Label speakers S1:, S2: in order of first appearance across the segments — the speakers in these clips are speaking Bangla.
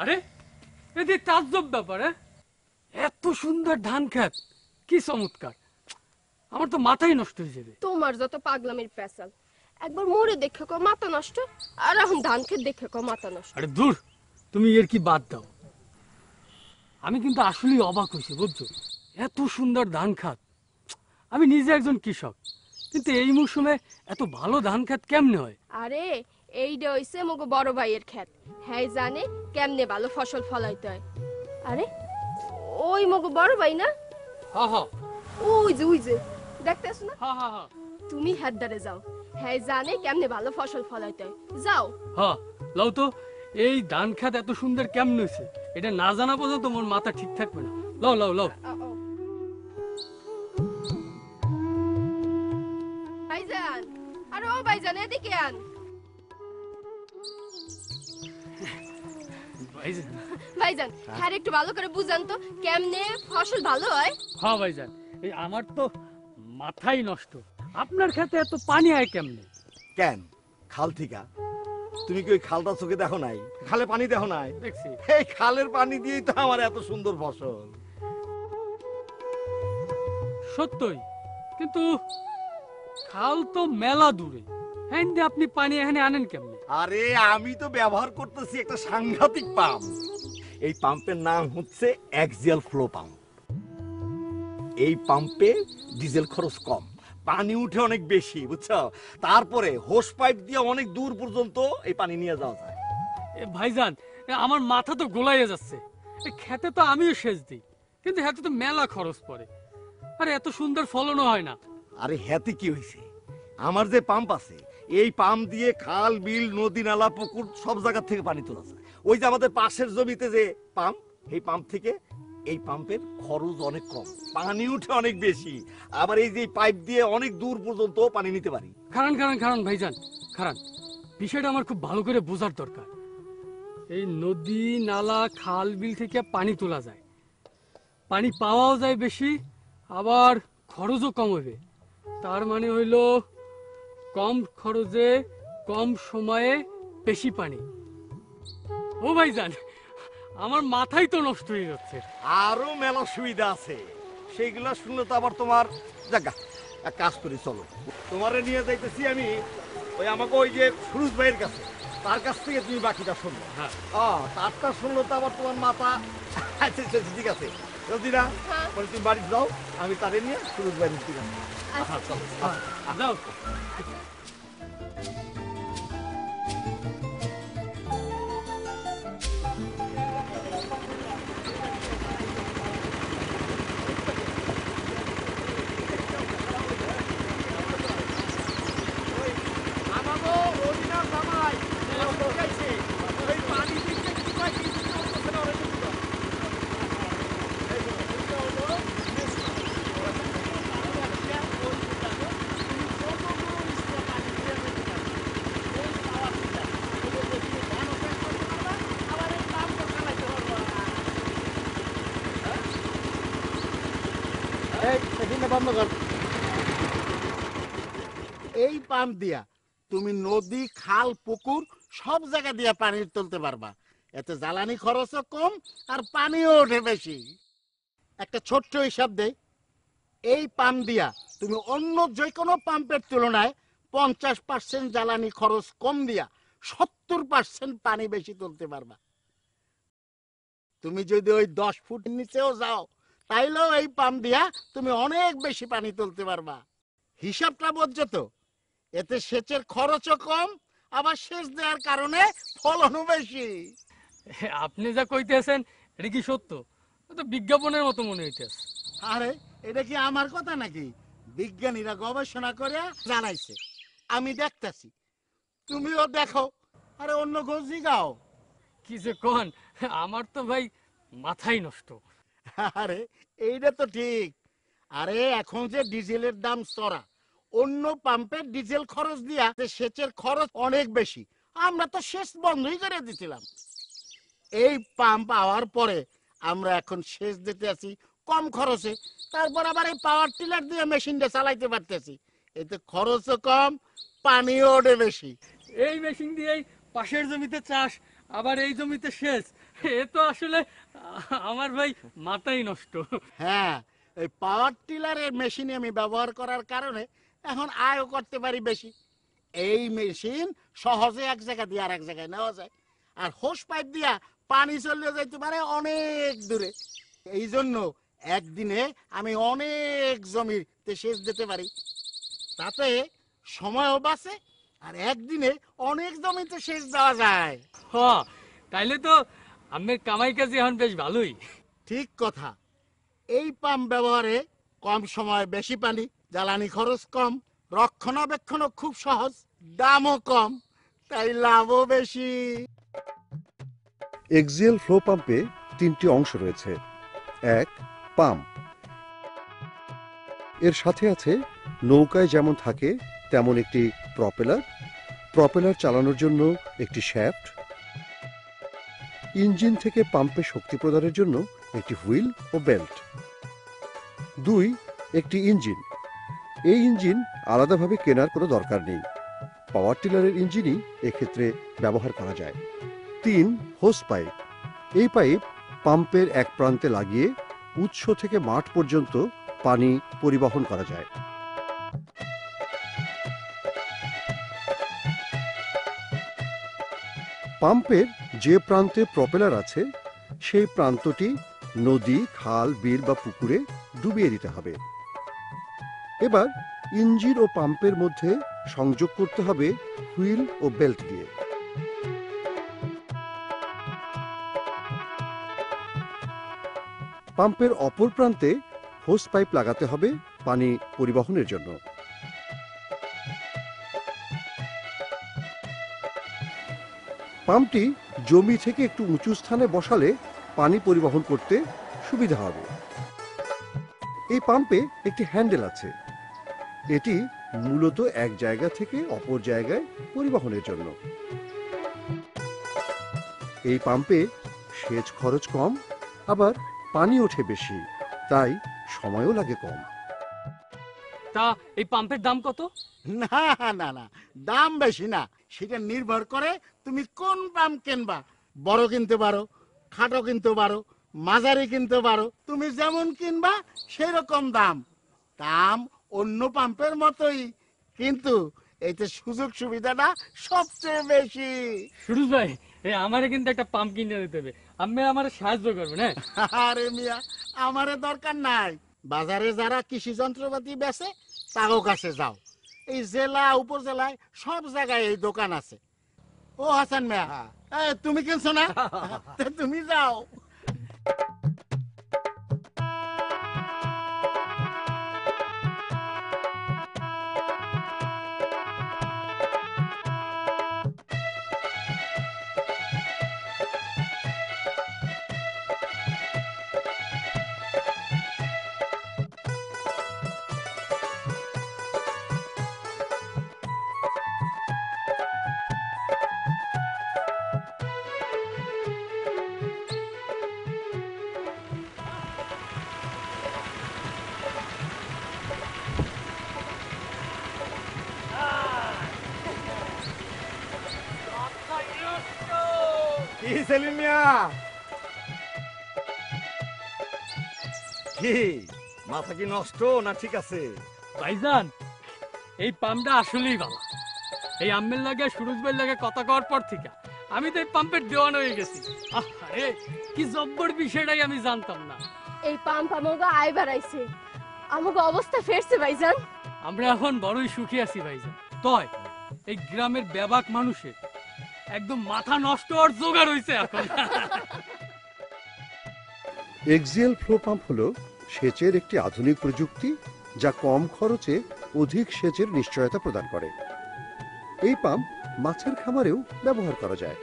S1: আরে এদি তাজ্জব ব্যাপার হ্যাঁ? এত সুন্দর ধান খেত কি চমৎকার। আমার তো মাথাই নষ্ট হয়ে যাবে।
S2: তোমার যত পাগলামির পেশাল একবার মোরে দেখে কো মাথা নষ্ট আর এখন ধান খেত দেখে কো মাথা নষ্ট।
S1: আরে দূর তুমি এর কি বাদ দাও? আমি কিন্তু আসলেই অবাক হয়েছি বুঝছ? এত সুন্দর ধান খাত। আমি নিজে একজন কৃষক কিন্তু এই মৌসুমে এত ভালো ধান খাত কেমনে হয়?
S2: আরে এইটা হইছে মগো বড় ভাইয়ের ক্ষেত। হ্যাঁ জানে কেমনে ভালো ফসল ফলাইতে হয়। আরে ওই মগো বড় ভাই না?
S1: হা হা।
S2: ওই যে ওই যে দেখতেছ না?
S1: হা হা হা।
S2: তুমি যাও। হ্যাঁ জানে কেমনে ভালো ফসল ফলাইতে হয়। যাও।
S1: হ্যাঁ লও তো এই ধান খাত এত সুন্দর কেমন হয়েছে এটা না জানা পর্যন্ত তোমার মাথা ঠিক থাকবে না। লও লও লও।
S2: ভাইজান আরে ও ভাইজান এদিকে আন।
S1: ভাইজান।
S2: ভাইজান হ্যাঁ একটু ভালো করে বুঝান তো কেমনে ফসল ভালো হয়?
S1: হ্যাঁ ভাইজান। এই আমার তো মাথাই নষ্ট। আপনার খেতে এত পানি হয় কেমনে?
S3: কেন? খাল থিকা তুমি কি ওই খালটা চোখে দেখো নাই? খালে পানি দেখো নাই?
S1: দেখছি।
S3: এই খালের পানি দিয়েই তো আমার এত সুন্দর ফসল।
S1: সত্যই। কিন্তু খাল তো মেলা দূরে। হ্যাঁ আপনি পানি এখানে আনেন কেমনে?
S3: আরে আমি তো ব্যবহার করতেছি একটা সাংঘাতিক পাম্প। এই পাম্পের নাম হচ্ছে অ্যাক্সিয়াল ফ্লো পাম্প। এই পাম্পে ডিজেল খরচ কম পানি উঠে অনেক বেশি বুঝছ? তারপরে হোস পাইপ দিয়ে অনেক দূর পর্যন্ত এই পানি নিয়ে যাওয়া যায়।
S1: এ ভাইজান এ আমার মাথা তো গোলাইয়ে যাচ্ছে। এ খেতে তো আমিও সেচ দিই কিন্তু হাতে তো মেলা খরচ পড়ে। আরে এত সুন্দর ফলনও হয় না।
S3: আরে হ্যাতে কি হয়েছে আমার যে পাম্প আছে এই পাম্প দিয়ে খাল, বিল, নদী, নালা, পুকুর সব জায়গা থেকে পানি তোলা যায়। ওই যে আমাদের পাশের জমিতে যে পাম্প এই পাম্প থেকে এই পাম্পের খরচ অনেক কম। পানি উঠে অনেক বেশি। আবার এই যে পাইপ দিয়ে অনেক দূর পর্যন্ত পানি নিতে পারি।
S1: খারান খারান খারান, ভাইজান, খারান, বিষয়টা আমার খুব ভালো করে বোঝার দরকার। এই নদী, নালা, খাল, বিল থেকে পানি তোলা যায়। পানি পাওয়াও যায় বেশি, আবার খরচও কম হবে। তার মানে হইল কম খরচে কম সময়ে বেশি পানি। ও ভাই ভাইজান আমার মাথাই তো নষ্ট হয়ে যাচ্ছে।
S3: আরও মেলা সুবিধা আছে। সেইগুলা শুনলে তো আবার তোমার জায়গা এক কাজ করি চলো। তোমারে নিয়ে যাইতেছি আমি ওই আমাকে ওই যে সুরুজ ভাইয়ের কাছে। তার কাছ থেকে তুমি বাকিটা শুনলো
S1: হ্যাঁ।
S3: তারটা শুনলো তো আবার তোমার মাথা আচ্ছা আচ্ছা আচ্ছা, ঠিক আছে রদিনা
S2: হ্যাঁ।
S3: বলে তুমি বাড়ি যাও আমি তারে নিয়ে সুরজ ভাইয়ের দিকে যাব।
S2: আচ্ছা
S1: যাও
S4: এই পাম্প দিয়া তুমি নদী, খাল, পুকুর সব জায়গা দিয়া পানি তুলতে পারবা। এতে জ্বালানি খরচও কম আর পানিও ওঠে বেশি। একটা ছোট্ট হিসাব দেই, এই পাম্প দিয়া তুমি অন্য যে কোনো পাম্পের তুলনায় পঞ্চাশ পার্সেন্ট জ্বালানি খরচ কম দিয়া সত্তর পার্সেন্ট পানি বেশি তুলতে পারবা। তুমি যদি ওই দশ ফুট নিচেও যাও তাইলেও এই পাম্প দিয়া তুমি অনেক বেশি পানি তুলতে পারবা। হিসাবটা বুঝছ তো। এতে সেচের খরচও কম আবার সেচ দেওয়ার কারণে ফলনও বেশি।
S1: আপনি যা কইতেছেন এটা কি সত্য? তো বিজ্ঞাপনের মতো মনে হইতেছে।
S4: আরে এটা কি আমার কথা নাকি? বিজ্ঞানীরা গবেষণা করে জানাইছে। আমি দেখতাছি। তুমিও দেখো। আরে অন্য গোজি গাও
S1: কি যে কন আমার তো ভাই মাথাই নষ্ট।
S4: আরে, এইটা তো ঠিক। আরে, এখন যে ডিজেলের দাম চড়া, অন্য পাম্পের ডিজেল খরচ দিয়া যে সেচের খরচ অনেক বেশি, আমরা তো সেচ বন্ধই করে দিছিলাম। এই পাম্প পাওয়ার পরে আমরা এখন সেচ দিতে আছি কম খরচে, তারপর আবার এই পাওয়ার টিলার দিয়ে মেশিনটা চালাইতে পারতেছি। এতে খরচও কম, পানিও ওঠে বেশি।
S1: এই মেশিন দিয়েই পাশের জমিতে চাষ, আবার এই জমিতে সেচ। এ তো আসলে আমার ভাই মাথাই নষ্ট।
S4: হ্যাঁ এই পাওয়ার টিলারের মেশিন আমি ব্যবহার করার কারণে এখন আয়ও করতে পারি বেশি। এই মেশিন সহজে এক জায়গা দিয়ে আর এক জায়গায় নেওয়া যায়। আর হোস পাইপ দিয়া পানি চলে যাইতে পারে অনেক দূরে। এই জন্য একদিনে আমি অনেক জমিতে সেচ দিতে পারি। তাতে সময়ও বাঁচে আর একদিনে অনেক জমিতে সেচ দেওয়া যায়।
S1: হ তাইলে তো আমের কামাই কাজে এখন বেশ ভালোই।
S4: ঠিক কথা। এই পাম্প ব্যবহারে কম সময় বেশি পানি জ্বালানি খরচ কম রক্ষণাবেক্ষণও খুব সহজ দামও কম তাই লাভও বেশি।
S5: এক্সিয়াল ফ্লো পাম্পে তিনটি অংশ রয়েছে। এক পাম্প। এর সাথে আছে নৌকায় যেমন থাকে তেমন একটি প্রপেলার। প্রপেলার চালানোর জন্য একটি শ্যাফট। ইঞ্জিন থেকে পাম্পে শক্তি প্রদানের জন্য একটি হুইল ও বেল্ট। দুই, একটি ইঞ্জিন। এই ইঞ্জিন আলাদাভাবে কেনার কোনো দরকার নেই। পাওয়ার টিলারের ইঞ্জিনই এক্ষেত্রে ব্যবহার করা যায়। তিন, হোস পাইপ। এই পাইপ পাম্পের এক প্রান্তে লাগিয়ে উৎস থেকে মাঠ পর্যন্ত পানি পরিবহন করা যায়। পাম্পের যে প্রান্তে প্রপেলার আছে, সেই প্রান্তটি নদী, খাল বিল বা পুকুরে ডুবিয়ে দিতে হবে। এবার ইঞ্জিন ও পাম্পের মধ্যে সংযোগ করতে হবে হুইল ও বেল্ট দিয়ে। পাম্পের অপর প্রান্তে হোস পাইপ লাগাতে হবে পানি পরিবহনের জন্য। পাম্পটি জমি থেকে একটু উঁচু স্থানে বসালে পানি পরিবহন করতে সুবিধা হবে। এই পাম্পে একটি হ্যান্ডেল আছে। এটি মূলত এক জায়গা থেকে অপর জায়গায় পরিবহনের জন্য। এই পাম্পে সেচ খরচ কম আবার পানি ওঠে বেশি তাই সময়ও লাগে কম।
S1: তা এই পাম্পের দাম কত?
S4: না না না দাম বেশি না সেটা নির্ভর করে তুমি কোন পাম্প কিনবা। বড় কিনতে পারো খাটো কিনতে পারো মাঝারি কিনতে পারো তুমি যেমন কিনবা সেরকম দাম। দাম অন্য পাম্পের মতোই কিন্তু এতে সুযোগ সুবিধাটা সবচেয়ে বেশি।
S1: সুরজ ভাই এই আমারে কিন্তু একটা পাম্প কিনে দিতে হবে। আমি আমার সাহায্য করবেন হ্যাঁ?
S4: আরে মিয়া আমারে দরকার নাই। বাজারে যারা কৃষি যন্ত্রপাতি বেচে তাও কাছে যাও। এই জেলা উপজেলায় সব জায়গায় এই দোকান আছে। ও হাসান মেহা এ, তুমি কিনছো না? তুমি যাও।
S3: সেলিম মিয়া। কি মাথা কি নষ্ট না ঠিক আছে?
S1: ভাইজান এই পাম্পটা আসলেই ভালো। এই আম্মের লাগে সুরজ ভাইয়ের লাগে কথা কওয়ার পর থেকে আমি তো এই পাম্পের দেওয়ান হয়ে গেছি। আরে কি জব্বর বিষয়টাই আমি জানতাম না।
S2: এই পাম্প আমাকে আয় বাড়াইছে। আমাকে অবস্থা ফেরছে ভাইজান।
S1: আমরা এখন বড়ই সুখী আছি ভাইজান। তয় এই গ্রামের ব্যাবাক মানুষের একদম মাথা নষ্ট আর জোগাড় হইছে এখন।
S5: এক্সিয়াল ফ্লো পাম্প হলো সেচের একটি আধুনিক প্রযুক্তি যা কম খরচে অধিক সেচের নিশ্চয়তা প্রদান করে। এই পাম্প মাছের খামারেও ব্যবহার করা যায়।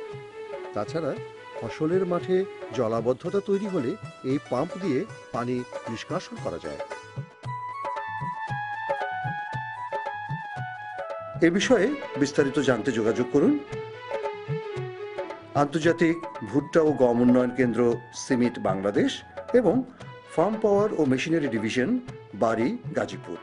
S5: তাছাড়া ফসলের মাঠে জলাবদ্ধতা তৈরি হলে এই পাম্প দিয়ে পানি নিষ্কাশন করা যায়। এ বিষয়ে বিস্তারিত জানতে যোগাযোগ করুন আন্তর্জাতিক ভুট্টা ও গম উন্নয়ন কেন্দ্র সিমিট বাংলাদেশ এবং ফার্ম পাওয়ার ও মেশিনারি ডিভিশন বাড়ি গাজীপুর।